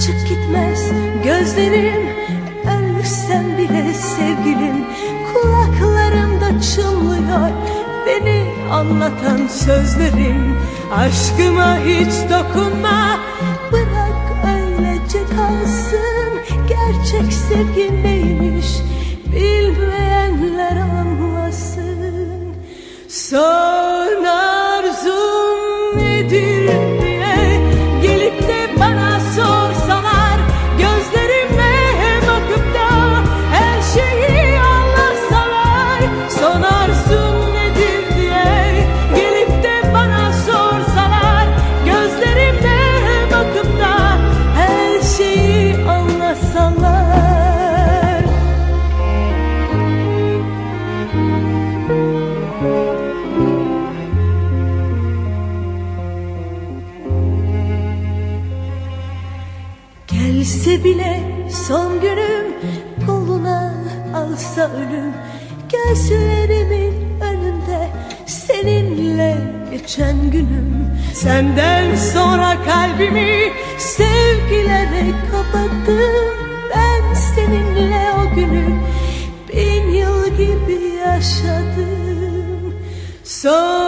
Açık gitmez. Gözlerim Ölsem bile sevgilim Kulaklarımda çınlıyor Beni anlatan sözlerim. Aşkıma hiç dokunma Bırak öylece kalsın. Gerçek sevgi neymiş Bilmeyenler anlasın. Son Son arzum nedir diye. Gelip de bana sorsalar Gözlerime bakıp da her şeyi anlatsalar Gelse bile son günüm koluna alsa ölüm Gözlerimin önünde seninle geçen günüm. Senden sonra kalbimi sevgilere kapattım. Ben seninle o günü bin yıl gibi yaşadım. Sonra